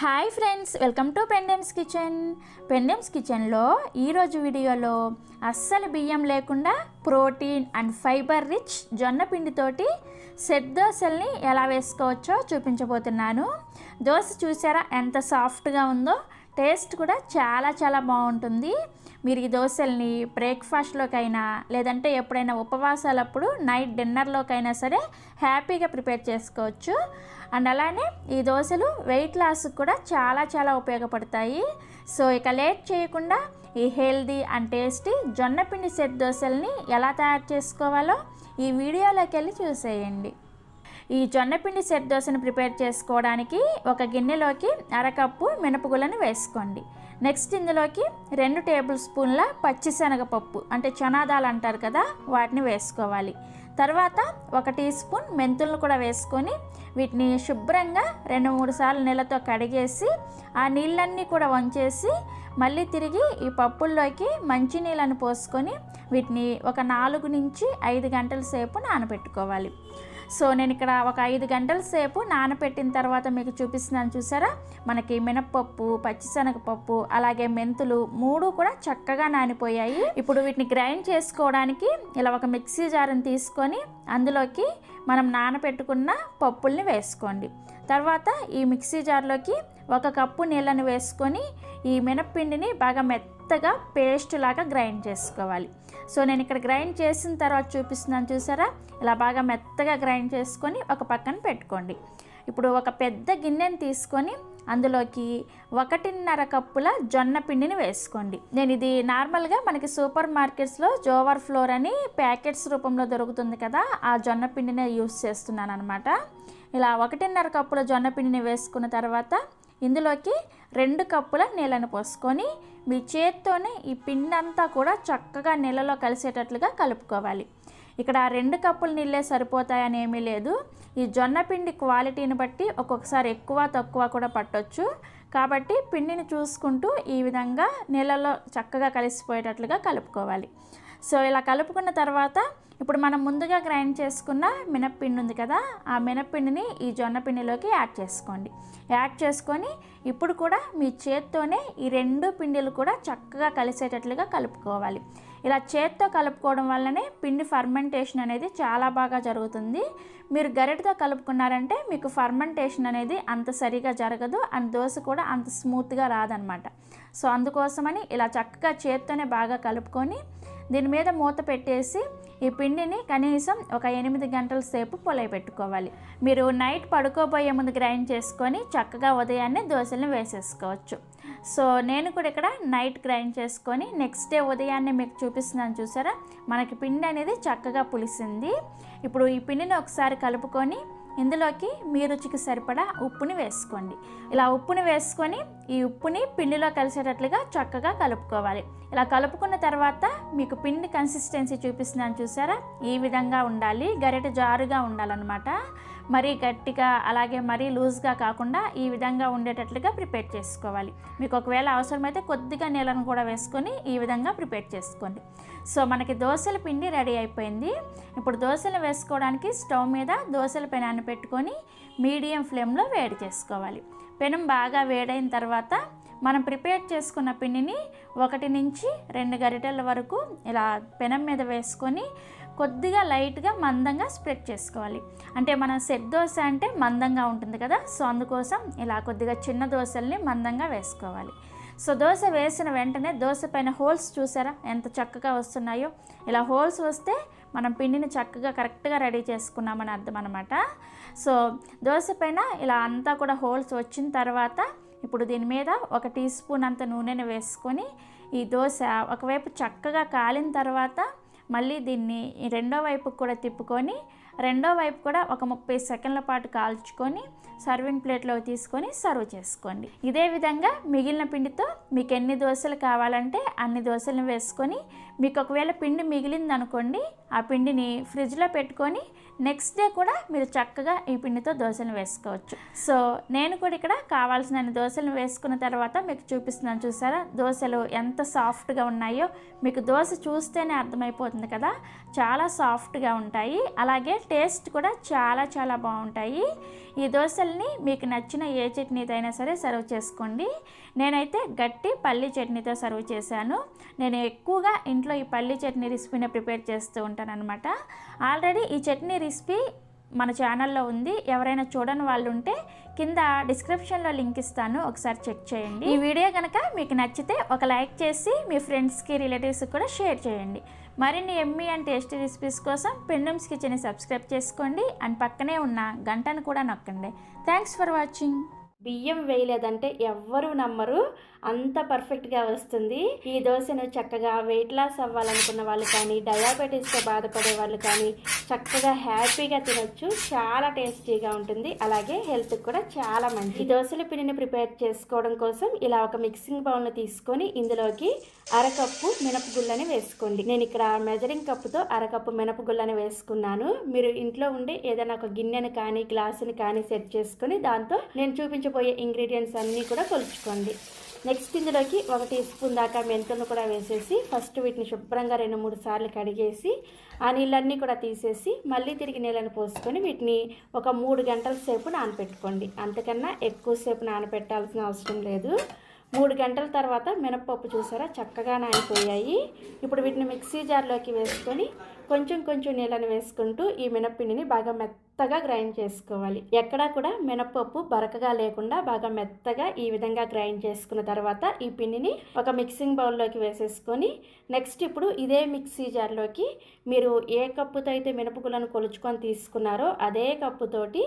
Hi friends welcome to Pendems kitchen. Pendems కిచెన్లో ఈరోజు వీడియోలో అస్సలు బియ్యం లేకుండా ప్రోటీన్ అండ్ ఫైబర్ రిచ్ జొన్న పిండితోటి సెట్ దోశల్ని ఎలా వేసుకోవచ్చో చూపించబోతున్నాను. దోశ చూసారా ఎంత సాఫ్ట్గా ఉందో టేస్ట్ కూడా చాలా చాలా బాగుంటుంది. మీరు ఈ దోశల్ని బ్రేక్ఫాస్ట్లోకైనా లేదంటే ఎప్పుడైనా ఉపవాసాలప్పుడు నైట్ డిన్నర్లోకైనా సరే హ్యాపీగా ప్రిపేర్ చేసుకోవచ్చు. అండ్ అలానే ఈ దోశలు వెయిట్ లాస్కి కూడా చాలా చాలా ఉపయోగపడతాయి. సో ఇక లేట్ చేయకుండా ఈ హెల్దీ అండ్ టేస్టీ జొన్నపిండి సెట్ దోశల్ని ఎలా తయారు చేసుకోవాలో ఈ వీడియోలోకి వెళ్ళి చూసేయండి. ఈ జొన్నపిండి సెట్ దోశను ప్రిపేర్ చేసుకోవడానికి ఒక గిన్నెలోకి అరకప్పు మినపగుళ్ళను వేసుకోండి. నెక్స్ట్ ఇందులోకి రెండు టేబుల్ స్పూన్ల పచ్చిశనగపప్పు అంటే చనాదాలు అంటారు కదా వాటిని వేసుకోవాలి. తర్వాత ఒక టీ స్పూన్ మెంతులను కూడా వేసుకొని వీటిని శుభ్రంగా రెండు మూడు సార్లు నీళ్ళతో కడిగేసి ఆ నీళ్ళన్నీ కూడా వంచేసి మళ్ళీ తిరిగి ఈ పప్పుల్లోకి మంచినీళ్ళను పోసుకొని వీటిని ఒక నాలుగు నుంచి ఐదు గంటల సేపు నానబెట్టుకోవాలి. సో నేను ఇక్కడ ఒక ఐదు గంటల సేపు నానబెట్టిన తర్వాత మీకు చూపిస్తున్నాను చూసారా? మనకి మినప్పప్పు పచ్చిశనగపప్పు అలాగే మెంతులు మూడు కూడా చక్కగా నానిపోయాయి. ఇప్పుడు వీటిని గ్రైండ్ చేసుకోవడానికి ఇలా ఒక మిక్సీ జార్ని తీసుకొని అందులోకి మనం నానబెట్టుకున్న పప్పుల్ని వేసుకోండి. తర్వాత ఈ మిక్సీ జార్లోకి ఒక కప్పు నీళ్ళని వేసుకొని ఈ మినప్పిండిని బాగా మెత్తగా పేస్ట్ లాగా గ్రైండ్ చేసుకోవాలి. సో నేను ఇక్కడ గ్రైండ్ చేసిన తర్వాత చూపిస్తున్నాను చూసారా? ఇలా బాగా మెత్తగా గ్రైండ్ చేసుకొని ఒక పక్కన పెట్టుకోండి. ఇప్పుడు ఒక పెద్ద గిన్నెని తీసుకొని అందులోకి ఒకటిన్నర కప్పుల జొన్న పిండిని వేసుకోండి. నేను ఇది నార్మల్గా మనకి సూపర్ మార్కెట్స్లో జోవర్ ఫ్లోర్ అని ప్యాకెట్స్ రూపంలో దొరుకుతుంది కదా ఆ జొన్న పిండినే యూస్ చేస్తున్నాను అనమాట ఇలా ఒకటిన్నర కప్పుల జొన్న పిండిని వేసుకున్న తర్వాత ఇందులోకి రెండు కప్పుల నీళ్ళను పోసుకొని మీ చేత్తోనే ఈ పిండి అంతా కూడా చక్కగా నీళ్ళలో కలిసేటట్లుగా కలుపుకోవాలి. ఇక్కడ రెండు కప్పులు నీళ్ళే సరిపోతాయని ఏమీ లేదు. ఈ జొన్న పిండి క్వాలిటీని బట్టి ఒక్కొక్కసారి ఎక్కువ తక్కువ కూడా పట్టొచ్చు. కాబట్టి పిండిని చూసుకుంటూ ఈ విధంగా నీళ్ళలో చక్కగా కలిసిపోయేటట్లుగా కలుపుకోవాలి. సో ఇలా కలుపుకున్న తర్వాత ఇప్పుడు మనం ముందుగా గ్రైండ్ చేసుకున్న మినప్పిండి ఉంది కదా ఆ మినప్పిండిని ఈ జొన్న పిండిలోకి యాడ్ చేసుకోండి. యాడ్ చేసుకొని ఇప్పుడు కూడా మీ చేత్తోనే ఈ రెండు పిండిలు కూడా చక్కగా కలిసేటట్లుగా కలుపుకోవాలి. ఇలా చేత్తో కలుపుకోవడం వల్లనే పిండి ఫర్మెంటేషన్ అనేది చాలా బాగా జరుగుతుంది. మీరు గరిటతో కలుపుకున్నారంటే మీకు ఫర్మెంటేషన్ అనేది అంత సరిగా జరగదు అండ్ దోశ కూడా అంత స్మూత్గా రాదనమాట. సో అందుకోసమని ఇలా చక్కగా చేత్తోనే బాగా కలుపుకొని దీని మీద మూత పెట్టేసి ఈ పిండిని కనీసం ఒక ఎనిమిది గంటల సేపు పొలై పెట్టుకోవాలి. మీరు నైట్ పడుకోబోయే ముందు గ్రైండ్ చేసుకొని చక్కగా ఉదయాన్నే దోశలను వేసేసుకోవచ్చు. సో నేను కూడా ఇక్కడ నైట్ గ్రైండ్ చేసుకొని నెక్స్ట్ డే ఉదయాన్నే మీకు చూపిస్తున్నాను చూసారా? మనకి పిండి అనేది చక్కగా పులిసింది. ఇప్పుడు ఈ పిండిని ఒకసారి కలుపుకొని ఇందులోకి మీ రుచికి సరిపడా ఉప్పుని వేసుకోండి. ఇలా ఉప్పుని వేసుకొని ఈ ఉప్పుని పిండిలో కలిసేటట్లుగా చక్కగా కలుపుకోవాలి. ఇలా కలుపుకున్న తర్వాత మీకు పిండి కన్సిస్టెన్సీ చూపిస్తున్నాను చూసారా? ఈ విధంగా ఉండాలి. గరిట జారుగా ఉండాలన్నమాట. మరీ గట్టిగా అలాగే మరీ లూజ్గా కాకుండా ఈ విధంగా ఉండేటట్లుగా ప్రిపేర్ చేసుకోవాలి. మీకు ఒకవేళ అవసరమైతే కొద్దిగా నీళ్ళను కూడా వేసుకొని ఈ విధంగా ప్రిపేర్ చేసుకోండి. సో మనకి దోశల పిండి రెడీ అయిపోయింది. ఇప్పుడు దోశలు వేసుకోవడానికి స్టవ్ మీద దోశల పెనాన్ని పెట్టుకొని మీడియం ఫ్లేమ్లో వేడి చేసుకోవాలి. పెనం బాగా వేడైన తర్వాత మనం ప్రిపేర్ చేసుకున్న పిండిని ఒకటి నుంచి రెండు గరిటెల వరకు ఇలా పెనం మీద వేసుకొని కొద్దిగా లైట్గా మందంగా స్ప్రెడ్ చేసుకోవాలి. అంటే మన సెట్ దోశ అంటే మందంగా ఉంటుంది కదా సో అందుకోసం ఇలా కొద్దిగా చిన్న దోశల్ని మందంగా వేసుకోవాలి. సో దోశ వేసిన వెంటనే దోశ పైన హోల్స్ చూసారా? ఎంత చక్కగా వస్తున్నాయో. ఇలా హోల్స్ వస్తే మనం పిండిని చక్కగా కరెక్ట్గా రెడీ చేసుకున్నామని అర్థం అనమాట సో దోశ పైన ఇలా అంతా కూడా హోల్స్ వచ్చిన తర్వాత ఇప్పుడు దీని మీద ఒక టీ స్పూన్ అంత నూనెను వేసుకొని ఈ దోశ ఒకవైపు చక్కగా కాలిన తర్వాత మళ్ళీ దీన్ని రెండో వైపుకి కూడా తిప్పుకొని రెండో వైపు కూడా ఒక ముప్పై సెకండ్ల పాటు కాల్చుకొని సర్వింగ్ ప్లేట్లో తీసుకొని సర్వ్ చేసుకోండి. ఇదే విధంగా మిగిలిన పిండితో మీకు ఎన్ని దోశలు కావాలంటే అన్ని దోశలను వేసుకొని మీకు ఒకవేళ పిండి మిగిలింది అనుకోండి ఆ పిండిని ఫ్రిడ్జ్లో పెట్టుకొని నెక్స్ట్ డే కూడా మీరు చక్కగా ఈ పిండితో దోశలు వేసుకోవచ్చు. సో నేను కూడా ఇక్కడ కావాల్సిన దోశలు వేసుకున్న తర్వాత మీకు చూపిస్తున్నాను చూసారా? దోశలు ఎంత సాఫ్ట్గా ఉన్నాయో. మీకు దోశ చూస్తేనే అర్థమైపోతుంది కదా. చాలా సాఫ్ట్గా ఉంటాయి. అలాగే టేస్ట్ కూడా చాలా చాలా బాగుంటాయి. ఈ దోశల్ని మీకు నచ్చిన ఏ చట్నీతో అయినా సరే సర్వ్ చేసుకోండి. నేనైతే గట్టి పల్లి చట్నీతో సర్వ్ చేశాను. నేను ఎక్కువగా ఇంట్లో ఈ పల్లి చట్నీ రెసిపీని ప్రిపేర్ చేస్తూ ఉంటానన్నమాట. ఆల్రెడీ ఈ చట్నీ రెసిపీ మన ఛానల్లో ఉంది. ఎవరైనా చూడని వాళ్ళు ఉంటే కింద డిస్క్రిప్షన్లో లింక్ ఇస్తాను. ఒకసారి చెక్ చేయండి. ఈ వీడియో కనుక మీకు నచ్చితే ఒక లైక్ చేసి మీ ఫ్రెండ్స్కి రిలేటివ్స్కి కూడా షేర్ చేయండి. మరిన్ని ఎమ్మీ అండ్ టేస్టీ రెసిపీస్ కోసం పెండమ్స్ కిచెన్ సబ్స్క్రైబ్ చేసుకోండి. అండ్ పక్కనే ఉన్న గంటను కూడా నొక్కండి. థ్యాంక్స్ ఫర్ వాచింగ్ బియ్యం వేయలేదంటే ఎవ్వరూ నమ్మరు. అంత పర్ఫెక్ట్గా వస్తుంది. ఈ దోశను చక్కగా వెయిట్ లాస్ అవ్వాలనుకున్న వాళ్ళు కానీ డయాబెటీస్తో బాధపడే వాళ్ళు కానీ చక్కగా హ్యాపీగా తినొచ్చు. చాలా టేస్టీగా ఉంటుంది. అలాగే హెల్త్ కూడా చాలా మంచి ఈ దోశల పిండిని ప్రిపేర్ చేసుకోవడం కోసం ఇలా ఒక మిక్సింగ్ బౌల్ని తీసుకొని ఇందులోకి అరకప్పు మినపగుళ్ళని వేసుకోండి. నేను ఇక్కడ మెజరింగ్ కప్పుతో అరకప్పు మినపగుళ్ళని వేసుకున్నాను. మీరు ఇంట్లో ఉండే ఏదైనా ఒక గిన్నెను కానీ గ్లాసుని కానీ సెట్ చేసుకొని దాంతో నేను చూపించబోయే ఇంగ్రీడియంట్స్ అన్నీ కూడా కొలుచుకోండి. నెక్స్ట్ ఇందులోకి ఒక టీ స్పూన్ దాకా మెంతులను కూడా వేసేసి ఫస్ట్ వీటిని శుభ్రంగా రెండు మూడు సార్లు కడిగేసి ఆ నీళ్ళన్నీ కూడా తీసేసి మళ్ళీ తిరిగి నీళ్ళని పోసుకొని వీటిని ఒక మూడు గంటల సేపు నానపెట్టుకోండి. అంతకన్నా ఎక్కువసేపు నానపెట్టాల్సిన అవసరం లేదు. మూడు గంటల తర్వాత మినప్పప్పు చూసారా? చక్కగా నానిపోయాయి. ఇప్పుడు వీటిని మిక్సీ జార్లోకి వేసుకొని కొంచెం కొంచెం నీళ్ళని వేసుకుంటూ ఈ మినప్పిండిని బాగా మెత్త మెత్తగా గ్రైండ్ చేసుకోవాలి. ఎక్కడా కూడా మినపప్పు బరకగా లేకుండా బాగా మెత్తగా ఈ విధంగా గ్రైండ్ చేసుకున్న తర్వాత ఈ పిండిని ఒక మిక్సింగ్ బౌల్లోకి వేసేసుకొని నెక్స్ట్ ఇప్పుడు ఇదే మిక్సీ జార్లోకి మీరు ఏ కప్పుతో అయితే మినపగులను కొలుచుకొని తీసుకున్నారో అదే కప్పుతోటి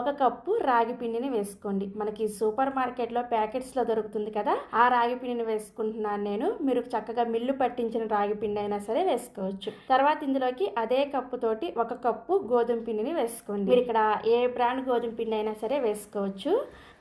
ఒక కప్పు రాగి పిండిని వేసుకోండి. మనకి సూపర్ మార్కెట్లో ప్యాకెట్స్లో దొరుకుతుంది కదా ఆ రాగి పిండిని వేసుకుంటున్నాను నేను. మీరు చక్కగా మిల్లు పట్టించిన రాగి పిండి అయినా సరే వేసుకోవచ్చు. తర్వాత ఇందులోకి అదే కప్పుతోటి ఒక కప్పు గోధుమ పిండిని వేసుకోండి. మీరు ఇక్కడ ఏ బ్రాండ్ గోధుమ పిండి అయినా సరే వేసుకోవచ్చు.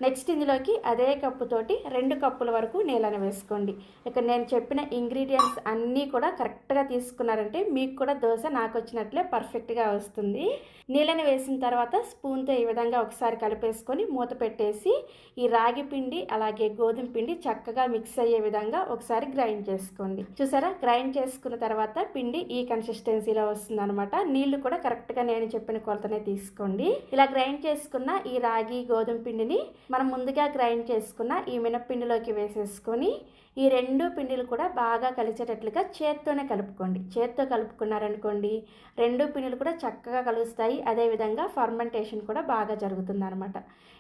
నెక్స్ట్ ఇందులోకి అదే కప్పుతోటి రెండు కప్పుల వరకు నీళ్ళని వేసుకోండి. ఇక్కడ నేను చెప్పిన ఇంగ్రీడియంట్స్ అన్నీ కూడా కరెక్ట్గా తీసుకున్నారంటే మీకు కూడా దోశ నాకు వచ్చినట్లే పర్ఫెక్ట్గా వస్తుంది. నీళ్ళని వేసిన తర్వాత స్పూన్తో ఈ విధంగా ఒకసారి కలిపేసుకొని మూత పెట్టేసి ఈ రాగి పిండి అలాగే గోధుమ పిండి చక్కగా మిక్స్ అయ్యే విధంగా ఒకసారి గ్రైండ్ చేసుకోండి. చూసారా? గ్రైండ్ చేసుకున్న తర్వాత పిండి ఈ కన్సిస్టెన్సీలో వస్తుంది అనమాట నీళ్ళు కూడా కరెక్ట్గా నేను చెప్పిన కొలతనే తీసుకోండి. ఇలా గ్రైండ్ చేసుకున్న ఈ రాగి గోధుమ పిండిని మనం ముందుగా గ్రైండ్ చేసుకున్న ఈ మినప్పిండిలోకి వేసేసుకొని ఈ రెండు పిండిలు కూడా బాగా కలిసేటట్లుగా చేత్తోనే కలుపుకోండి. చేత్తో కలుపుకున్నారనుకోండి రెండు పిండిలు కూడా చక్కగా కలుస్తాయి. అదేవిధంగా ఫర్మెంటేషన్ కూడా బాగా జరుగుతుందనమాట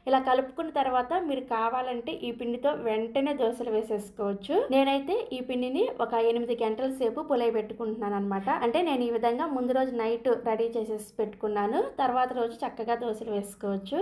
ఇలా కలుపుకున్న తర్వాత మీరు కావాలంటే ఈ పిండితో వెంటనే దోశలు వేసేసుకోవచ్చు. నేనైతే ఈ పిండిని ఒక ఎనిమిది గంటల సేపు పులై పెట్టుకుంటున్నాను అనమాట అంటే నేను ఈ విధంగా ముందు రోజు నైట్ రెడీ చేసేసి పెట్టుకున్నాను. తర్వాత రోజు చక్కగా దోశలు వేసుకోవచ్చు.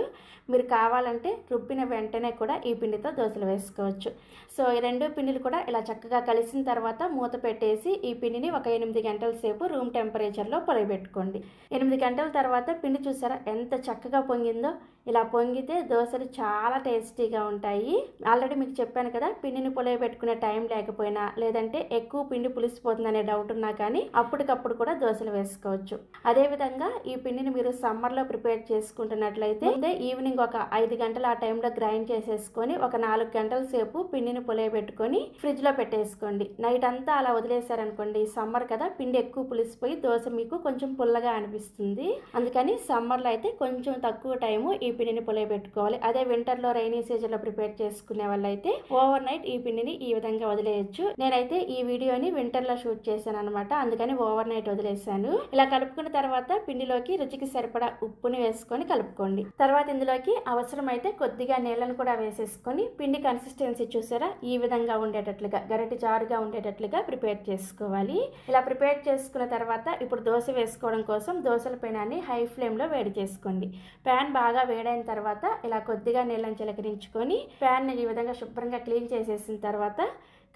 మీరు కావాలంటే రుబ్బిన వెంటనే కూడా ఈ పిండితో దోశలు వేసుకోవచ్చు. సో ఈ రెండు పిండిలు కూడా ఇలా చక్కగా కలిసిన తర్వాత మూత పెట్టేసి ఈ పిండిని ఒక ఎనిమిది గంటల సేపు రూమ్ టెంపరేచర్లో పొలబెట్టుకోండి ఎనిమిది గంటల తర్వాత పిండి చూసారా ఎంత చక్కగా పొంగిందో? ఇలా పొంగితే దోశలు చాలా టేస్టీగా ఉంటాయి. ఆల్రెడీ మీకు చెప్పాను కదా పిండిని పొలబెట్టుకునే టైం లేకపోయినా లేదంటే ఎక్కువ పిండి పులిసిపోతుందనే డౌట్ ఉన్నా కానీ అప్పటికప్పుడు కూడా దోశలు వేసుకోవచ్చు. అదేవిధంగా ఈ పిండిని మీరు సమ్మర్లో ప్రిపేర్ చేసుకుంటున్నట్లయితే ముందే ఈవినింగ్ ఒక ఐదు గంటలు ఆ టైంలో గ్రైండ్ చేసేసుకొని ఒక నాలుగు గంటల సేపు పిండిని పులయబెట్టుకొని ఫ్రిడ్జ్లో పెట్టేసుకోండి. నైట్ అంతా అలా వదిలేశారనుకోండి సమ్మర్ కదా పిండి ఎక్కువ పులిసిపోయి దోశ మీకు కొంచెం పుల్లగా అనిపిస్తుంది. అందుకని సమ్మర్లో అయితే కొంచెం తక్కువ టైము ఈ పిండిని పులయబెట్టుకోవాలి అదే వింటర్లో రైనీ సీజన్లో ప్రిపేర్ చేసుకునే వాళ్ళైతే ఓవర్ నైట్ ఈ పిండిని ఈ విధంగా వదిలేయచ్చు. నేనైతే ఈ వీడియోని వింటర్లో షూట్ చేశాను అనమాట అందుకని ఓవర్ నైట్ వదిలేశాను. ఇలా కలుపుకున్న తర్వాత పిండిలోకి రుచికి సరిపడా ఉప్పుని వేసుకొని కలుపుకోండి. తర్వాత ఇందులోకి అవసరమైతే కొద్దిగా నీళ్ళను కూడా వేసేసుకొని పిండి కన్సిస్టెన్సీ చూసారా? ఈ విధంగా ఉండేటట్లుగా గరటి జారుగా ఉండేటట్లుగా ప్రిపేర్ చేసుకోవాలి. ఇలా ప్రిపేర్ చేసుకున్న తర్వాత ఇప్పుడు దోశ వేసుకోవడం కోసం దోశల పెనాన్ని హై ఫ్లేమ్లో వేడి చేసుకోండి. ప్యాన్ బాగా వేడి వేడైన తర్వాత ఇలా కొద్దిగా నీళ్ళని చిలకరించుకొని ప్యాన్ని ఈ విధంగా శుభ్రంగా క్లీన్ చేసేసిన తర్వాత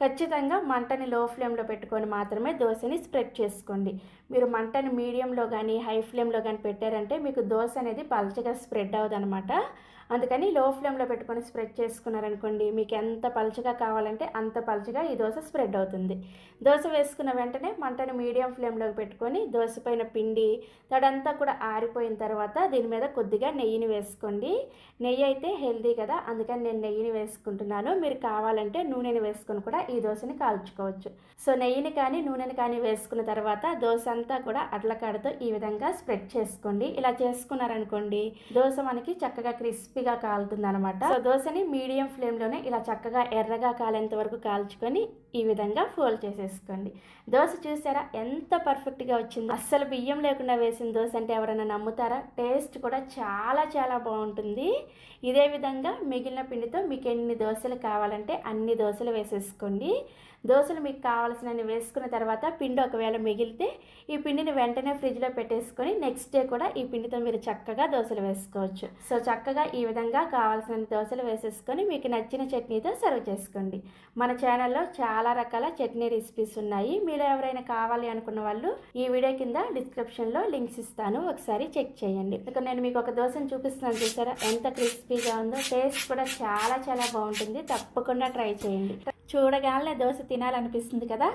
ఖచ్చితంగా మంటని లో ఫ్లేమ్లో పెట్టుకొని మాత్రమే దోశని స్ప్రెడ్ చేసుకోండి. మీరు మంటని మీడియంలో కానీ హై ఫ్లేమ్లో కానీ పెట్టారంటే మీకు దోశ అనేది పలచగా స్ప్రెడ్ అవ్వదనమాట అందుకని లో ఫ్లేమ్లో పెట్టుకొని స్ప్రెడ్ చేసుకున్నారనుకోండి మీకు ఎంత పలుచగా కావాలంటే అంత పలుచగా ఈ దోశ స్ప్రెడ్ అవుతుంది. దోశ వేసుకున్న వెంటనే మంటని మీడియం ఫ్లేమ్లోకి పెట్టుకొని దోశ పైన పిండి తడంతా కూడా ఆరిపోయిన తర్వాత దీని మీద కొద్దిగా నెయ్యిని వేసుకోండి. నెయ్యి అయితే హెల్దీ కదా అందుకని నేను నెయ్యిని వేసుకుంటున్నాను. మీరు కావాలంటే నూనెని వేసుకొని కూడా ఈ దోశని కాల్చుకోవచ్చు. సో నెయ్యిని కానీ నూనెని కానీ వేసుకున్న తర్వాత దోశ అంతా కూడా అడ్లకాడతో ఈ విధంగా స్ప్రెడ్ చేసుకోండి. ఇలా చేసుకున్నారనుకోండి దోశ మనకి చక్కగా క్రిస్పీగా కాలుతుంది అనమాట సో దోశని మీడియం ఫ్లేమ్లోనే ఇలా చక్కగా ఎర్రగా కాలేంత వరకు కాల్చుకొని ఈ విధంగా ఫోల్డ్ చేసేసుకోండి. దోశ చూసారా? ఎంత పర్ఫెక్ట్గా వచ్చింది. అస్సలు బియ్యం లేకుండా వేసిన దోశ అంటే ఎవరైనా నమ్ముతారా? టేస్ట్ కూడా చాలా చాలా బాగుంటుంది. ఇదే విధంగా మిగిలిన పిండితో మీకు ఎన్ని దోశలు కావాలంటే అన్ని దోశలు వేసేసుకోండి. దోశలు మీకు కావాల్సినవి వేసుకున్న తర్వాత పిండి ఒకవేళ మిగిలితే ఈ పిండిని వెంటనే ఫ్రిడ్జ్లో పెట్టేసుకొని నెక్స్ట్ డే కూడా ఈ పిండితో మీరు చక్కగా దోశలు వేసుకోవచ్చు. సో చక్కగా ఈ విధంగా కావాల్సిన దోశలు వేసేసుకొని మీకు నచ్చిన చట్నీతో సర్వ్ చేసుకోండి. మన ఛానల్లో చాలా రకాల చట్నీ రెసిపీస్ ఉన్నాయి. మీరు ఎవరైనా కావాలి అనుకున్న వాళ్ళు ఈ వీడియో కింద డిస్క్రిప్షన్లో లింక్స్ ఇస్తాను. ఒకసారి చెక్ చేయండి. ఇక నేను మీకు ఒక దోశను చూపిస్తున్నాను చూసారా? ఎంత క్రిస్పీగా ఉందో టేస్ట్ కూడా చాలా చాలా బాగుంటుంది. తప్పకుండా ట్రై చేయండి. చూడగానే దోశ తినాలనిపిస్తుంది కదా.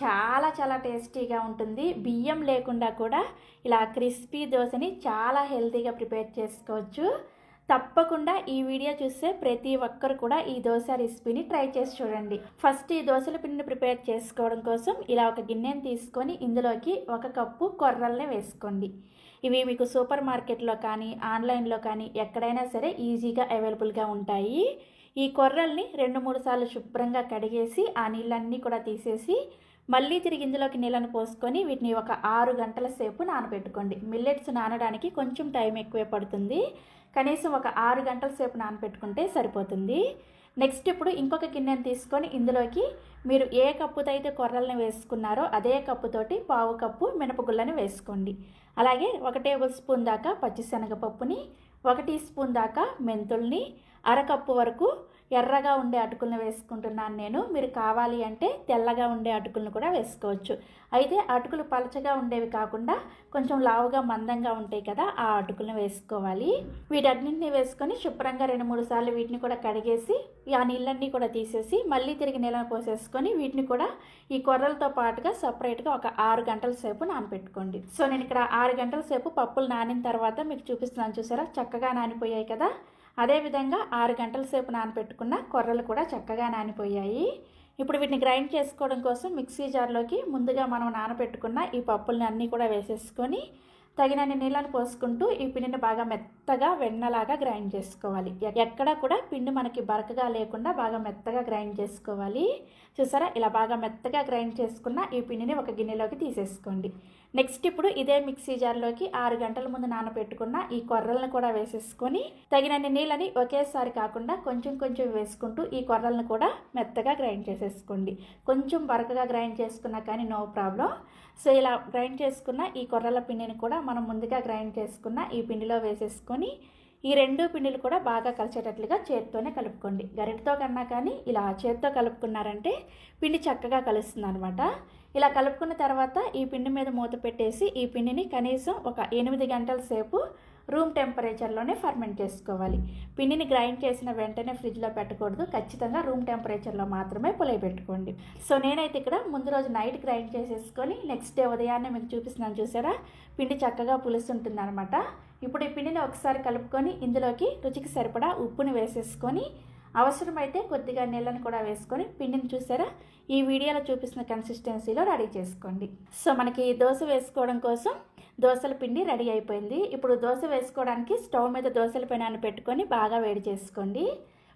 చాలా చాలా టేస్టీగా ఉంటుంది. బియ్యం లేకుండా కూడా ఇలా క్రిస్పీ దోశని చాలా హెల్తీగా ప్రిపేర్ చేసుకోవచ్చు. తప్పకుండా ఈ వీడియో చూస్తే ప్రతి ఒక్కరు కూడా ఈ దోశ రెసిపీని ట్రై చేసి చూడండి. ఫస్ట్ ఈ దోశల పిండిని ప్రిపేర్ చేసుకోవడం కోసం ఇలా ఒక గిన్నెని తీసుకొని ఇందులోకి ఒక కప్పు కొర్రల్ని వేసుకోండి. ఇవి మీకు సూపర్ మార్కెట్లో కానీ ఆన్లైన్లో కానీ ఎక్కడైనా సరే ఈజీగా అవైలబుల్గా ఉంటాయి. ఈ కొర్రల్ని రెండు మూడు సార్లు శుభ్రంగా కడిగేసి ఆ నీళ్ళన్నీ కూడా తీసేసి మళ్ళీ తిరిగి ఇందులోకి నీళ్ళను పోసుకొని వీటిని ఒక ఆరు గంటల సేపు నానబెట్టుకోండి. మిల్లెట్స్ నానడానికి కొంచెం టైం ఎక్కువే పడుతుంది. కనీసం ఒక ఆరు గంటల సేపు నానబెట్టుకుంటే సరిపోతుంది. నెక్స్ట్ ఇప్పుడు ఇంకొక గిన్నెను తీసుకొని ఇందులోకి మీరు ఏ కప్పుతో అయితే కొర్రల్ని వేసుకున్నారో అదే కప్పుతోటి పావు కప్పు మినపగుళ్ళని వేసుకోండి. అలాగే ఒక టేబుల్ స్పూన్ దాకా పచ్చిశనగపప్పుని ఒక టీ స్పూన్ దాకా మెంతుల్ని అరకప్పు వరకు ఎర్రగా ఉండే అటుకులను వేసుకుంటున్నాను నేను. మీరు కావాలి అంటే తెల్లగా ఉండే అటుకులను కూడా వేసుకోవచ్చు. అయితే అటుకులు పలచగా ఉండేవి కాకుండా కొంచెం లావుగా మందంగా ఉంటాయి కదా ఆ అటుకులను వేసుకోవాలి. వీటన్నింటినీ వేసుకొని శుభ్రంగా రెండు మూడు సార్లు వీటిని కూడా కడిగేసి ఆ నీళ్ళన్నీ కూడా తీసేసి మళ్ళీ తిరిగి నీళ్ళని పోసేసుకొని వీటిని కూడా ఈ కొర్రలతో పాటుగా సపరేట్గా ఒక ఆరు గంటల సేపు నానబెట్టుకోండి సో నేను ఇక్కడ ఆరు గంటల సేపు పప్పులు నానిన తర్వాత మీకు చూపిస్తున్నాను చూసారా? చక్కగా నానిపోయాయి కదా. అదేవిధంగా ఆరు గంటల సేపు నానబెట్టుకున్న కొర్రలు కూడా చక్కగా నానిపోయాయి. ఇప్పుడు వీటిని గ్రైండ్ చేసుకోవడం కోసం మిక్సీ జార్లోకి ముందుగా మనం నానబెట్టుకున్న ఈ పప్పుల్ని అన్నీ కూడా వేసేసుకొని తగినన్ని నీళ్ళను పోసుకుంటూ ఈ పిండిని బాగా మెత్తగా వెన్నలాగా గ్రైండ్ చేసుకోవాలి. ఎక్కడ కూడా పిండి మనకి బరకగా లేకుండా బాగా మెత్తగా గ్రైండ్ చేసుకోవాలి. చూసారా? ఇలా బాగా మెత్తగా గ్రైండ్ చేసుకున్న ఈ పిండిని ఒక గిన్నెలోకి తీసేసుకోండి. నెక్స్ట్ ఇప్పుడు ఇదే మిక్సీ జార్లోకి ఆరు గంటల ముందు నానబెట్టుకున్న ఈ కొర్రలను కూడా వేసేసుకొని తగినన్ని నీళ్ళని ఒకేసారి కాకుండా కొంచెం కొంచెం వేసుకుంటూ ఈ కొర్రలను కూడా మెత్తగా గ్రైండ్ చేసేసుకోండి. కొంచెం బరకగా గ్రైండ్ చేసుకున్నా కానీ నో ప్రాబ్లం. సో ఇలా గ్రైండ్ చేసుకున్న ఈ కొర్రల పిండిని కూడా మనం ముందుగా గ్రైండ్ చేసుకున్న ఈ పిండిలో వేసేసుకొని ఈ రెండు పిండిలు కూడా బాగా కలిసేటట్లుగా చేతితోనే కలుపుకోండి. గరిటతో కన్నా కానీ ఇలా చేతితో కలుపుకున్నారంటే పిండి చక్కగా కలుస్తుంది అనమాట ఇలా కలుపుకున్న తర్వాత ఈ పిండి మీద మూత పెట్టేసి ఈ పిండిని కనీసం ఒక ఎనిమిది గంటల సేపు రూమ్ టెంపరేచర్లోనే ఫర్మెంట్ చేసుకోవాలి. పిండిని గ్రైండ్ చేసిన వెంటనే ఫ్రిడ్జ్లో పెట్టకూడదు. ఖచ్చితంగా రూమ్ టెంపరేచర్లో మాత్రమే పులియబెట్టుకోండి సో నేనైతే ఇక్కడ ముందు రోజు నైట్ గ్రైండ్ చేసేసుకొని నెక్స్ట్ డే ఉదయాన్నే మీకు చూపిస్తున్నాను చూసారా? పిండి చక్కగా పులుసుంటుంది అనమాట ఇప్పుడు ఈ పిండిని ఒకసారి కలుపుకొని ఇందులోకి రుచికి సరిపడా ఉప్పుని వేసేసుకొని అవసరమైతే కొద్దిగా నీళ్ళను కూడా వేసుకొని పిండిని చూసారా? ఈ వీడియోలో చూపిస్తున్న కన్సిస్టెన్సీలో రెడీ చేసుకోండి. సో మనకి దోశ వేసుకోవడం కోసం దోశల పిండి రెడీ అయిపోయింది. ఇప్పుడు దోశ వేసుకోవడానికి స్టవ్ మీద దోశల పెనాన్ని పెట్టుకొని బాగా వేడి చేసుకోండి.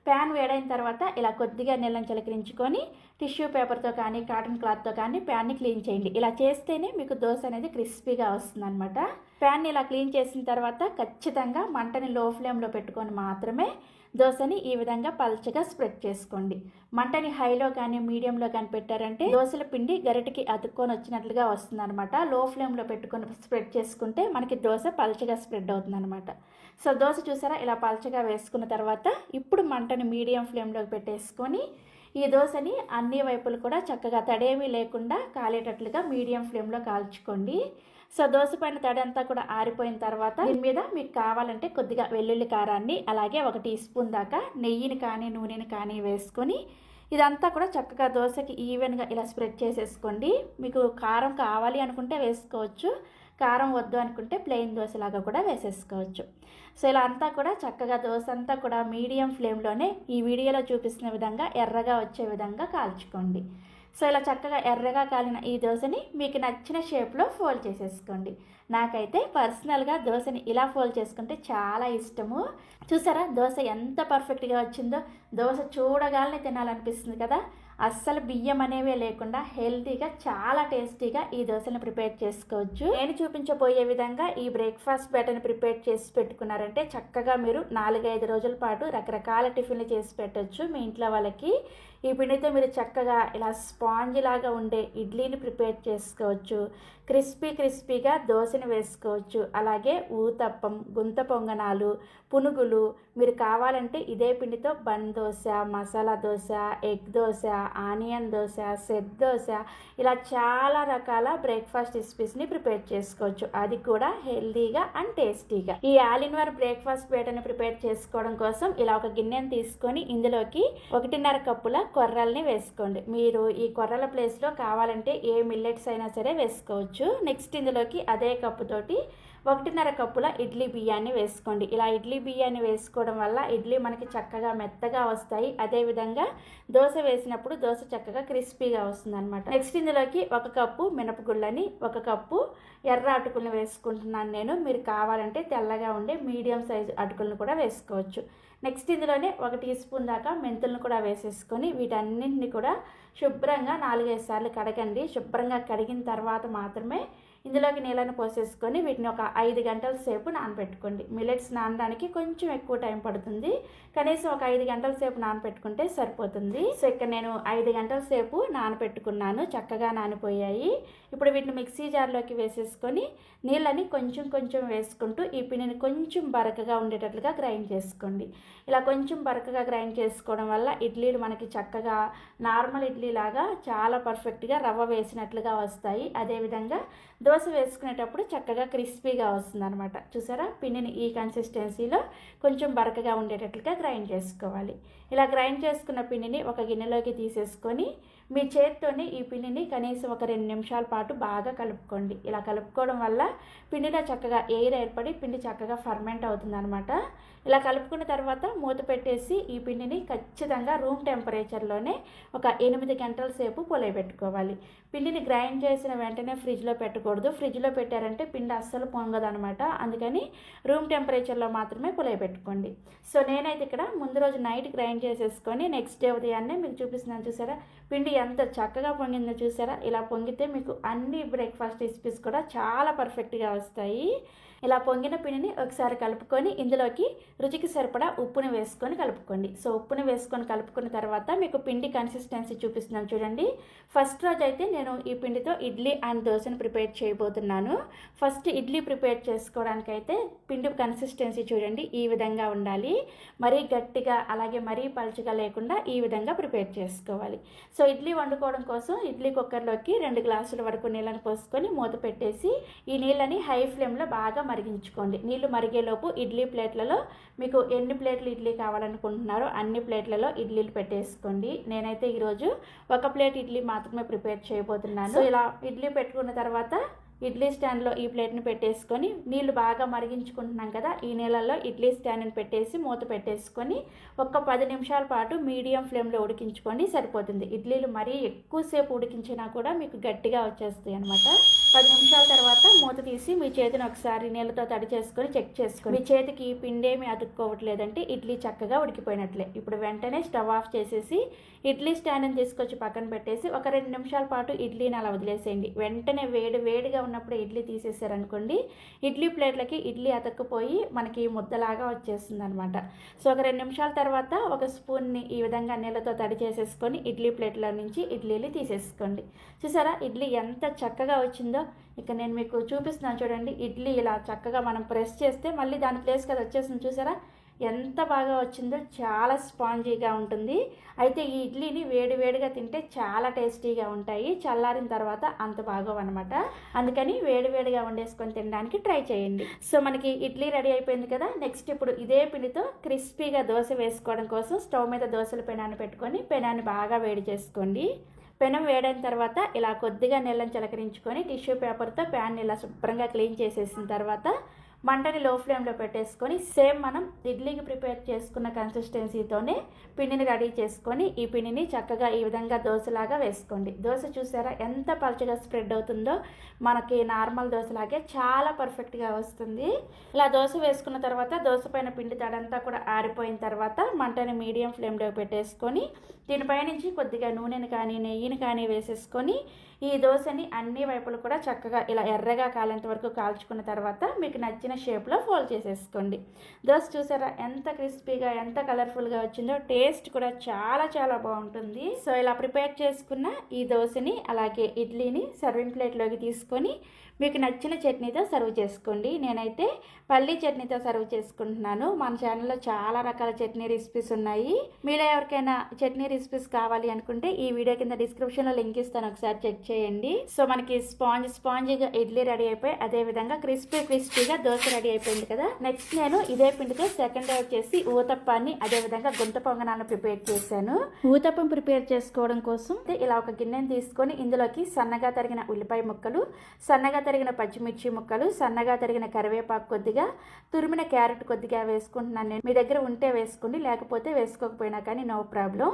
ప్యాన్ వేడైన తర్వాత ఇలా కొద్దిగా నీళ్ళని చిలకరించుకొని టిష్యూ పేపర్తో కానీ కాటన్ క్లాత్తో కానీ ప్యాన్ని క్లీన్ చేయండి. ఇలా చేస్తేనే మీకు దోశ అనేది క్రిస్పీగా వస్తుంది అనమాట ప్యాన్ని ఇలా క్లీన్ చేసిన తర్వాత ఖచ్చితంగా మంటని లో ఫ్లేమ్లో పెట్టుకొని మాత్రమే దోశని ఈ విధంగా పల్చగా స్ప్రెడ్ చేసుకోండి. మంటని హైలో కానీ మీడియంలో కానీ పెట్టారంటే దోశల పిండి గరిటకి అతుక్కొని వచ్చినట్లుగా వస్తుందన్నమాట. లో ఫ్లేమ్లో పెట్టుకొని స్ప్రెడ్ చేసుకుంటే మనకి దోశ పల్చగా స్ప్రెడ్ అవుతుందనమాట సో దోశ చూసారా? ఇలా పల్చగా వేసుకున్న తర్వాత ఇప్పుడు మంటని మీడియం ఫ్లేమ్లోకి పెట్టేసుకొని ఈ దోశని అన్ని వైపులు కూడా చక్కగా తడేమీ లేకుండా కాలేటట్లుగా మీడియం ఫ్లేమ్లో కాల్చుకోండి. సో దోశ పైన తడి అంతా కూడా ఆరిపోయిన తర్వాత దీని మీద మీకు కావాలంటే కొద్దిగా వెల్లుల్లి కారాన్ని అలాగే ఒక టీ స్పూన్ దాకా నెయ్యిని కానీ నూనెని కానీ వేసుకొని ఇదంతా కూడా చక్కగా దోశకి ఈవెన్గా ఇలా స్ప్రెడ్ చేసేసుకోండి. మీకు కారం కావాలి అనుకుంటే వేసుకోవచ్చు కారం వద్దు అనుకుంటే ప్లెయిన్ దోశలాగా కూడా వేసేసుకోవచ్చు. సో ఇలా అంతా కూడా చక్కగా దోశ అంతా కూడా మీడియం ఫ్లేమ్లోనే ఈ వీడియోలో చూపిస్తున్న విధంగా ఎర్రగా వచ్చే విధంగా కాల్చుకోండి. సో ఇలా చక్కగా ఎర్రగా కాలిన ఈ దోశని మీకు నచ్చిన షేప్లో ఫోల్డ్ చేసేసుకోండి. నాకైతే పర్సనల్గా దోశని ఇలా ఫోల్డ్ చేసుకుంటే చాలా ఇష్టము. చూసారా? దోశ ఎంత పర్ఫెక్ట్గా వచ్చిందో. దోశ చూడగానే తినాలనిపిస్తుంది కదా. అస్సలు బియ్యం అనేవే లేకుండా హెల్తీగా చాలా టేస్టీగా ఈ దోశలను ప్రిపేర్ చేసుకోవచ్చు. నేను చూపించబోయే విధంగా ఈ బ్రేక్ఫాస్ట్ బ్యాటర్ని ప్రిపేర్ చేసి పెట్టుకున్నారంటే చక్కగా మీరు నాలుగైదు రోజుల పాటు రకరకాల టిఫిన్లు చేసి పెట్టొచ్చు మీ ఇంట్లో వాళ్ళకి. ఈ పిండితో మీరు చక్కగా ఇలా స్పాంజ్ లాగా ఉండే ఇడ్లీని ప్రిపేర్ చేసుకోవచ్చు. క్రిస్పీ క్రిస్పీగా దోశని వేసుకోవచ్చు. అలాగే ఊతప్పం గుంత పొంగనాలు పునుగులు మీరు కావాలంటే ఇదే పిండితో bun dosa masala dosa egg dosa onion dosa set dosa ఇలా చాలా రకాల బ్రేక్ఫాస్ట్ రెసిపీస్ని ప్రిపేర్ చేసుకోవచ్చు. అది కూడా హెల్దీగా అండ్ టేస్టీగా. ఈ ఆల్ ఇన్ బ్రేక్ఫాస్ట్ పేటను ప్రిపేర్ చేసుకోవడం కోసం ఇలా ఒక గిన్నెను తీసుకొని ఇందులోకి ఒకటిన్నర కప్పుల కొర్రల్ని వేసుకోండి. మీరు ఈ కొర్రల ప్లేస్లో కావాలంటే ఏ మిల్లెట్స్ అయినా సరే వేసుకోవచ్చు. నెక్స్ట్ ఇందులోకి అదే కప్పుతోటి ఒకటిన్నర కప్పుల ఇడ్లీ బియ్యాన్ని వేసుకోండి. ఇలా ఇడ్లీ బియ్యాన్ని వేసుకోవడం వల్ల ఇడ్లీ మనకి చక్కగా మెత్తగా వస్తాయి. అదేవిధంగా దోశ వేసినప్పుడు దోశ చక్కగా క్రిస్పీగా వస్తుంది అనమాట నెక్స్ట్ ఇందులోకి ఒక కప్పు మినపగుళ్ళని ఒక కప్పు ఎర్ర అటుకులను వేసుకుంటున్నాను నేను. మీరు కావాలంటే తెల్లగా ఉండే మీడియం సైజు అటుకులను కూడా వేసుకోవచ్చు. నెక్స్ట్ ఇందులోనే ఒక టీ స్పూన్ దాకా మెంతులను కూడా వేసేసుకొని వీటన్నింటిని కూడా శుభ్రంగా నాలుగైదు సార్లు కడగండి. శుభ్రంగా కడిగిన తర్వాత మాత్రమే ఇందులోకి నీళ్ళని పోసేసుకొని వీటిని ఒక ఐదు గంటల సేపు నానబెట్టుకోండి. మిల్లెట్స్ నానడానికి కొంచెం ఎక్కువ టైం పడుతుంది. కనీసం ఒక ఐదు గంటల సేపు నానబెట్టుకుంటే సరిపోతుంది. సో ఇక్కడ నేను ఐదు గంటల సేపు నానబెట్టుకున్నాను. చక్కగా నానిపోయాయి. ఇప్పుడు వీటిని మిక్సీ జార్లోకి వేసేసుకొని నీళ్ళని కొంచెం కొంచెం వేసుకుంటూ ఈ పిండిని కొంచెం బరకగా ఉండేటట్లుగా గ్రైండ్ చేసుకోండి. ఇలా కొంచెం బరకగా గ్రైండ్ చేసుకోవడం వల్ల ఇడ్లీలు మనకి చక్కగా నార్మల్ ఇడ్లీ లాగా చాలా పర్ఫెక్ట్గా రవ్వ వేసినట్లుగా వస్తాయి. అదేవిధంగా దోశ వేసుకునేటప్పుడు చక్కగా క్రిస్పీగా వస్తుంది అనమాట చూసారా? పిండిని ఈ కన్సిస్టెన్సీలో కొంచెం బరకగా ఉండేటట్లుగా గ్రైండ్ చేసుకోవాలి. ఇలా గ్రైండ్ చేసుకున్న పిండిని ఒక గిన్నెలోకి తీసేసుకొని మీ చేత్తోనే ఈ పిండిని కనీసం ఒక రెండు నిమిషాల పాటు బాగా కలుపుకోండి. ఇలా కలుపుకోవడం వల్ల పిండిలో చక్కగా ఎయిర్ ఏర్పడి పిండి చక్కగా ఫర్మెంట్ అవుతుంది అనమాట ఇలా కలుపుకున్న తర్వాత మూత పెట్టేసి ఈ పిండిని ఖచ్చితంగా రూమ్ టెంపరేచర్లోనే ఒక ఎనిమిది గంటల సేపు పొలయబెట్టుకోవాలి పిండిని గ్రైండ్ చేసిన వెంటనే ఫ్రిడ్జ్లో పెట్టకూడదు. ఫ్రిడ్జ్లో పెట్టారంటే పిండి అస్సలు పొంగదు అనమాట అందుకని రూమ్ టెంపరేచర్లో మాత్రమే పెట్టుకోండి సో నేనైతే ఇక్కడ ముందు రోజు నైట్ గ్రైండ్ చేసేసుకొని నెక్స్ట్ డే ఉదయాన్నే మీకు చూపిస్తున్నాను చూసారా? పిండి ఎంత చక్కగా పొంగిందో చూసారా? ఇలా పొంగితే మీకు అన్ని బ్రేక్ఫాస్ట్ రెసిపీస్ కూడా చాలా పర్ఫెక్ట్గా వస్తాయి. ఇలా పొంగిన పిండిని ఒకసారి కలుపుకొని ఇందులోకి రుచికి సరిపడా ఉప్పుని వేసుకొని కలుపుకోండి. సో ఉప్పుని వేసుకొని కలుపుకున్న తర్వాత మీకు పిండి కన్సిస్టెన్సీ చూపిస్తున్నాను చూడండి. ఫస్ట్ రోజు అయితే నేను ఈ పిండితో ఇడ్లీ అండ్ దోశను ప్రిపేర్ చేయబోతున్నాను. ఫస్ట్ ఇడ్లీ ప్రిపేర్ చేసుకోవడానికి అయితే పిండి కన్సిస్టెన్సీ చూడండి ఈ విధంగా ఉండాలి. మరీ గట్టిగా అలాగే మరీ పలుచగా లేకుండా ఈ విధంగా ప్రిపేర్ చేసుకోవాలి. సో ఇడ్లీ వండుకోవడం కోసం ఇడ్లీ కుక్కర్లోకి రెండు గ్లాసుల వరకు నీళ్ళని పోసుకొని మూత పెట్టేసి ఈ నీళ్ళని హై ఫ్లేమ్లో బాగా మరిగించుకోండి. నీళ్ళు మరిగేలోపు ఇడ్లీ ప్లేట్లలో మీకు ఎన్ని ప్లేట్లు ఇడ్లీ కావాలనుకుంటున్నారో అన్ని ప్లేట్లలో ఇడ్లీలు పెట్టేసుకోండి. నేనైతే ఈరోజు ఒక ప్లేట్ ఇడ్లీ మాత్రమే ప్రిపేర్ చేయబోతున్నాను. ఇలా ఇడ్లీ పెట్టుకున్న తర్వాత ఇడ్లీ స్టాండ్లో ఈ ప్లేట్ని పెట్టేసుకొని నీళ్ళు బాగా మరిగించుకుంటున్నాం కదా ఈ నీళ్ళల్లో ఇడ్లీ స్టాండ్ని పెట్టేసి మూత పెట్టేసుకొని ఒక పది నిమిషాల పాటు మీడియం ఫ్లేమ్లో ఉడికించుకొని సరిపోతుంది. ఇడ్లీలు మరీ ఎక్కువసేపు ఉడికించినా కూడా మీకు గట్టిగా వచ్చేస్తాయి అనమాట పది నిమిషాల తర్వాత మూత తీసి మీ చేతిని ఒకసారి నీళ్ళతో తడి చేసుకొని చెక్ చేసుకొని మీ చేతికి పిండేమి అతుక్కోవట్లేదంటే ఇడ్లీ చక్కగా ఉడికిపోయినట్లే. ఇప్పుడు వెంటనే స్టవ్ ఆఫ్ చేసేసి ఇడ్లీ స్టాండ్ని తీసుకొచ్చి పక్కన పెట్టేసి ఒక రెండు నిమిషాల పాటు ఇడ్లీని అలా వదిలేసేయండి. వెంటనే వేడి వేడిగా ఉన్నప్పుడు ఇడ్లీ తీసేసారనుకోండి ఇడ్లీ ప్లేట్లకి ఇడ్లీ అతక్కుపోయి మనకి ముద్దలాగా వచ్చేస్తుంది అనమాట సో ఒక రెండు నిమిషాల తర్వాత ఒక స్పూన్ని ఈ విధంగా నీళ్ళతో తడి చేసేసుకొని ఇడ్లీ ప్లేట్లో నుంచి ఇడ్లీలు తీసేసుకోండి. చూసారా? ఇడ్లీ ఎంత చక్కగా వచ్చిందో? ఇక నేను మీకు చూపిస్తున్నాను చూడండి. ఇడ్లీ ఇలా చక్కగా మనం ప్రెస్ చేస్తే మళ్ళీ దాని ప్లేస్కి అది వచ్చేసింది చూసారా? ఎంత బాగా వచ్చిందో చాలా స్పాంజీగా ఉంటుంది. అయితే ఈ ఇడ్లీని వేడి వేడిగా తింటే చాలా టేస్టీగా ఉంటాయి. చల్లారిన తర్వాత అంత బాగోవన్నమాట అందుకని వేడి వేడిగా వండేసుకొని తినడానికి ట్రై చేయండి. సో మనకి ఇడ్లీ రెడీ అయిపోయింది కదా? నెక్స్ట్ ఇప్పుడు ఇదే పిండితో క్రిస్పీగా దోశ వేసుకోవడం కోసం స్టవ్ మీద దోశల పెనాన్ని పెట్టుకొని పెనాన్ని బాగా వేడి చేసుకోండి. పెనం వేడైన తర్వాత ఇలా కొద్దిగా నీళ్ళని చిలకరించుకొని టిష్యూ పేపర్తో ప్యాన్ ఇలా శుభ్రంగా క్లీన్ చేసేసిన తర్వాత మంటని లో ఫ్లేమ్లో పెట్టేసుకొని సేమ్ మనం ఇడ్లీకి ప్రిపేర్ చేసుకున్న కన్సిస్టెన్సీతోనే పిండిని రెడీ చేసుకొని ఈ పిండిని చక్కగా ఈ విధంగా దోశలాగా వేసుకోండి. దోశ చూసారా ఎంత పలుచగా స్ప్రెడ్ అవుతుందో? మనకి నార్మల్ దోశలాగే చాలా పర్ఫెక్ట్గా వస్తుంది. ఇలా దోశ వేసుకున్న తర్వాత దోశ పైన పిండి తడంతా కూడా ఆరిపోయిన తర్వాత మంటని మీడియం ఫ్లేమ్లో పెట్టేసుకొని దీనిపై నుంచి కొద్దిగా నూనెని కానీ నెయ్యిని కానీ వేసేసుకొని ఈ దోశని అన్ని వైపులు కూడా చక్కగా ఇలా ఎర్రగా కాలేంత వరకు కాల్చుకున్న తర్వాత మీకు నచ్చిన షేప్లో ఫోల్డ్ చేసేసుకోండి. దోశ చూసారా ఎంత క్రిస్పీగా ఎంత కలర్ఫుల్గా వచ్చిందో టేస్ట్ కూడా చాలా చాలా బాగుంటుంది. సో ఇలా ప్రిపేర్ చేసుకున్న ఈ దోశని అలాగే ఇడ్లీని సర్వింగ్ ప్లేట్లోకి తీసుకొని మీకు నచ్చిన చట్నీతో సర్వ్ చేసుకోండి. నేనైతే పల్లీ చట్నీతో సర్వ్ చేసుకుంటున్నాను. మన ఛానల్లో చాలా రకాల చట్నీ రెసిపీస్ ఉన్నాయి. మీలో ఎవరికైనా చట్నీ రెసిపీస్ కావాలి అనుకుంటే ఈ వీడియో కింద డిస్క్రిప్షన్లో లింక్ ఇస్తాను. ఒకసారి చెక్ చేయండి. సో మనకి స్పాంజ్ స్పాంజ్గా ఇడ్లీ రెడీ అయిపోయి అదే విధంగా క్రిస్పీ క్రిస్పీగా దోశ రెడీ అయిపోయింది కదా. నెక్స్ట్ నేను ఇదే పిండితో సెకండ్ డే వచ్చేసి ఊతప్పాన్ని అదే విధంగా గుంత పొంగనాలను ప్రిపేర్ చేశాను. ఊతప్పం ప్రిపేర్ చేసుకోవడం కోసం ఇలా ఒక గిన్నెని తీసుకొని ఇందులోకి సన్నగా తరిగిన ఉల్లిపాయ ముక్కలు సన్నగా తరిగిన పచ్చిమిర్చి ముక్కలు సన్నగా తరిగిన కరివేపాకు కొద్దిగా తురిమిన క్యారెట్ కొద్దిగా వేసుకుంటున్నాను నేను. మీ దగ్గర ఉంటే వేసుకోండి లేకపోతే వేసుకోకపోయినా కానీ నో ప్రాబ్లం.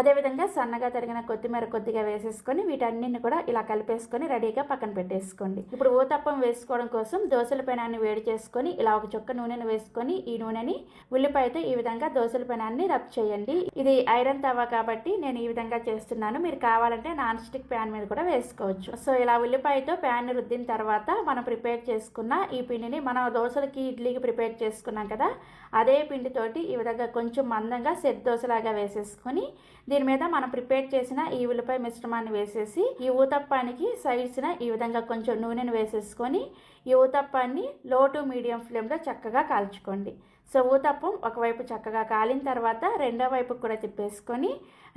అదేవిధంగా సన్నగా తరిగిన కొత్తిమీర కొద్దిగా వేసేసుకొని వీటన్నిటిని కూడా ఇలా కలిపేసుకొని రెడీగా పక్కన పెట్టేసుకోండి. ఇప్పుడు ఊతప్పం వేసుకోవడం కోసం దోశల పెనాన్ని వేడి చేసుకొని ఇలా ఒక చుక్క నూనెను వేసుకొని ఈ నూనెని ఉల్లిపాయతో ఈ విధంగా దోశల పెనాన్ని రబ్ చేయండి. ఇది ఐరన్ తవా కాబట్టి నేను ఈ విధంగా చేస్తున్నాను. మీరు కావాలంటే నాన్ స్టిక్ ప్యాన్ మీద కూడా వేసుకోవచ్చు. సో ఇలా ఉల్లిపాయతో ప్యాన్ రుద్దిన తర్వాత మనం ప్రిపేర్ చేసుకున్న ఈ పిండిని మనం దోశలకి ఇడ్లీకి ప్రిపేర్ చేసుకున్నాం కదా అదే పిండితోటి ఈ విధంగా కొంచెం మందంగా సెట్ దోశలాగా వేసేసుకొని దీని మీద మనం ప్రిపేర్ చేసిన ఈ ఉల్లిపాయ మిశ్రమాన్ని వేసేసి ఈ ఊతప్పానికి సైడ్స్న ఈ విధంగా కొంచెం నూనెను వేసేసుకొని ఈ ఊతప్పాన్ని లో టు మీడియం ఫ్లేమ్లో చక్కగా కాల్చుకోండి. సో ఊతప్పం ఒకవైపు చక్కగా కాలిన తర్వాత రెండో వైపు కూడా తిప్పేసుకొని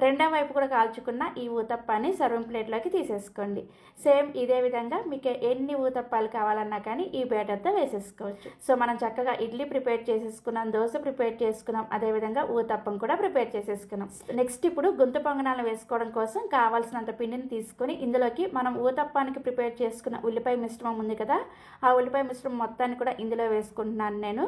రెండో వైపు కూడా కాల్చుకున్న ఈ ఊతప్పాన్ని సర్వింగ్ ప్లేట్లోకి తీసేసుకోండి. సేమ్ ఇదే విధంగా మీకు ఎన్ని ఊతప్పాలు కావాలన్నా కానీ ఈ బ్యాటర్తో వేసేసుకోవచ్చు. సో మనం చక్కగా ఇడ్లీ ప్రిపేర్ చేసేసుకున్నాం దోశ ప్రిపేర్ చేసుకున్నాం అదేవిధంగా ఊతప్పం కూడా ప్రిపేర్ చేసేసుకున్నాం. నెక్స్ట్ ఇప్పుడు గుంత పొంగనాలు వేసుకోవడం కోసం కావాల్సినంత పిండిని తీసుకొని ఇందులోకి మనం ఊతప్పానికి ప్రిపేర్ చేసుకున్న ఉల్లిపాయ మిశ్రమం ఉంది కదా ఆ ఉల్లిపాయ మిశ్రమం మొత్తాన్ని కూడా ఇందులో వేసుకుంటున్నాను నేను.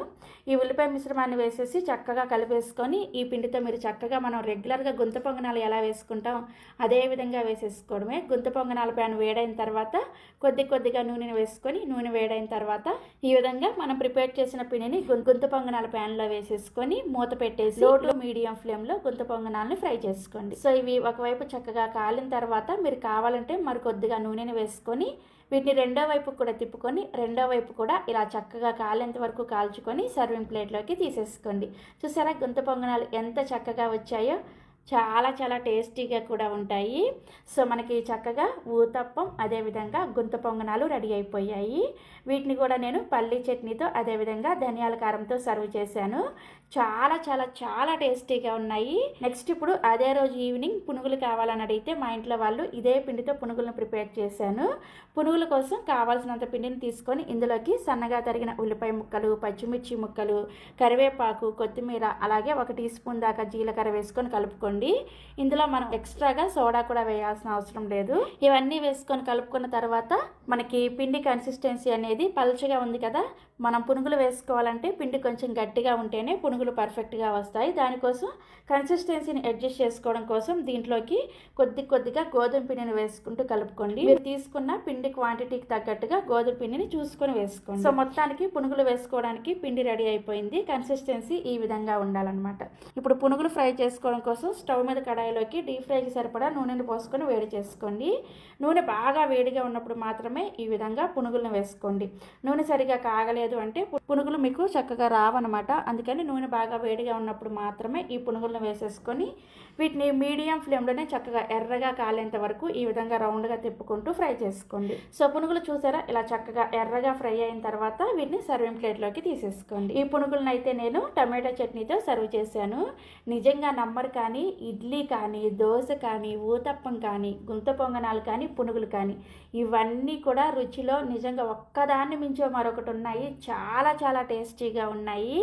ఈ ఉల్లిపాయ మిశ్రమాన్ని వేసేసి చక్కగా కలిపేసుకొని ఈ పిండితో మీరు చక్కగా మనం రెగ్యులర్గా గుంత పొంగనాలు ఎలా వేసుకుంటాం అదే విధంగా వేసేసుకోవడమే. గుంత పొంగనాల ప్యాన్ వేడైన తర్వాత కొద్ది కొద్దిగా నూనెను వేసుకొని నూనె వేడైన తర్వాత ఈ విధంగా మనం ప్రిపేర్ చేసిన పిండిని గు- గుంత పొంగనాల ప్యాన్లో వేసేసుకొని మూత పెట్టేసి లో టు మీడియం ఫ్లేమ్లో గుంత పొంగనాలను ఫ్రై చేసుకోండి. సో ఇవి ఒకవైపు చక్కగా కాలిన తర్వాత మీరు కావాలంటే మరి కొద్దిగా నూనెని వేసుకొని వీటిని రెండో వైపు కూడా తిప్పుకొని రెండో వైపు కూడా ఇలా చక్కగా కాలేంత వరకు కాల్చుకొని సర్వింగ్ ప్లేట్లోకి తీసేసుకోండి. చూసారా? గుంత పొంగనాలు ఎంత చక్కగా వచ్చాయో. చాలా చాలా టేస్టీగా కూడా ఉంటాయి. సో మనకి చక్కగా ఊతప్పం అదేవిధంగా గుంత పొంగనాలు రెడీ అయిపోయాయి. వీటిని కూడా నేను పల్లీ చట్నీతో అదేవిధంగా ధనియాల కారంతో సర్వ్ చేశాను. చాలా చాలా చాలా టేస్టీగా ఉన్నాయి. నెక్స్ట్ ఇప్పుడు అదే రోజు ఈవినింగ్ పునుగులు కావాలని అడిగితే మా ఇంట్లో వాళ్ళు ఇదే పిండితో పునుగులను ప్రిపేర్ చేశాను. పునుగుల కోసం కావాల్సినంత పిండిని తీసుకొని ఇందులోకి సన్నగా తరిగిన ఉల్లిపాయ ముక్కలు పచ్చిమిర్చి ముక్కలు కరివేపాకు కొత్తిమీర అలాగే ఒక టీ స్పూన్ దాకా జీలకర్ర వేసుకొని కలుపుకోండి. ఇందులో మనం ఎక్స్ట్రాగా సోడా కూడా వేయాల్సిన అవసరం లేదు. ఇవన్నీ వేసుకొని కలుపుకున్న తర్వాత మనకి పిండి కన్సిస్టెన్సీ అనేది పలుచగా ఉంది కదా. మనం పునుగులు వేసుకోవాలంటే పిండి కొంచెం గట్టిగా ఉంటేనే పునుగులు పర్ఫెక్ట్గా వస్తాయి. దానికోసం కన్సిస్టెన్సీని అడ్జస్ట్ చేసుకోవడం కోసం దీంట్లోకి కొద్ది కొద్దిగా గోధుమ పిండిని వేసుకుంటూ కలుపుకోండి. మీరు తీసుకున్న పిండి క్వాంటిటీకి తగ్గట్టుగా గోధుమ పిండిని చూసుకొని వేసుకోండి. సో మొత్తానికి పునుగులు వేసుకోవడానికి పిండి రెడీ అయిపోయింది. కన్సిస్టెన్సీ ఈ విధంగా ఉండాలన్నమాట. ఇప్పుడు పునుగులు ఫ్రై చేసుకోవడం కోసం స్టవ్ మీద కడాయిలోకి డీప్ ఫ్రైకి సరిపడా నూనెను పోసుకొని వేడి చేసుకోండి. నూనె బాగా వేడిగా ఉన్నప్పుడు మాత్రమే ఈ విధంగా పునుగులను వేసుకోండి. నూనె సరిగా కాగలేదు అంటే పునుగులు మీకు చక్కగా రావన్నమాట. అందుకని నూనె నూనె బాగా వేడిగా ఉన్నప్పుడు మాత్రమే ఈ పునుగులను వేసేసుకొని వీటిని మీడియం ఫ్లేమ్లోనే చక్కగా ఎర్రగా కాలేంత వరకు ఈ విధంగా రౌండ్గా తిప్పుకుంటూ ఫ్రై చేసుకోండి. సో పునుగులు చూసారా? ఇలా చక్కగా ఎర్రగా ఫ్రై అయిన తర్వాత వీటిని సర్వింగ్ ప్లేట్లోకి తీసేసుకోండి. ఈ పునుగులను అయితే నేను టమాటా చట్నీతో సర్వ్ చేశాను. నిజంగా నమ్మరు కానీ ఇడ్లీ కానీ దోశ కానీ ఊతప్పం కానీ గుంత పొంగనాలు కానీ పునుగులు కానీ ఇవన్నీ కూడా రుచిలో నిజంగా ఒక్కదాన్ని మించో మరొకటి ఉన్నాయి. చాలా చాలా టేస్టీగా ఉన్నాయి.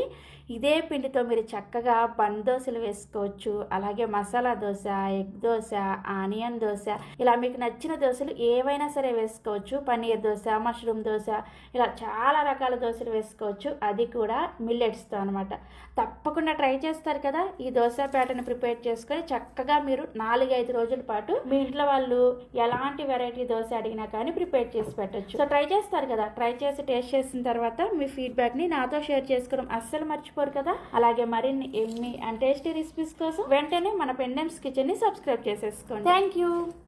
ఇదే పిండితో మీరు చక్కగా బందోసులు వేసుకోవచ్చు. అలాగే మసాలా దోశ ఎగ్ దోశ ఆనియన్ దోశ. ఇలా మీకు నచ్చిన దోశలు ఏవైనా సరే వేసుకోవచ్చు. పన్నీర్ దోశ మష్రూమ్ దోశ ఇలా చాలా రకాల దోశలు వేసుకోవచ్చు. అది కూడా మిల్లెట్స్తో అనమాట తప్పకుండా ట్రై చేస్తారు కదా. ఈ దోశ ప్యాటర్న్ ప్రిపేర్ చేసుకొని చక్కగా మీరు నాలుగైదు రోజుల పాటు మీ ఇంట్లో వాళ్ళు ఎలాంటి వెరైటీ దోశ అడిగినా కానీ ప్రిపేర్ చేసి పెట్టచ్చు. సో ట్రై చేస్తారు కదా. ట్రై చేసి టేస్ట్ చేసిన తర్వాత మీ ఫీడ్బ్యాక్ని నాతో షేర్ చేసుకోవడం అస్సలు మర్చిపోరు కదా. అలాగే మరిన్ని ఎమ్మి అండ్ టేస్టీ రెసిపీస్ కోసం వెంటనే మన పెండెమ్స్ కిచెన్ని సబ్స్క్రైబ్ చేసేసుకోండి. Thank you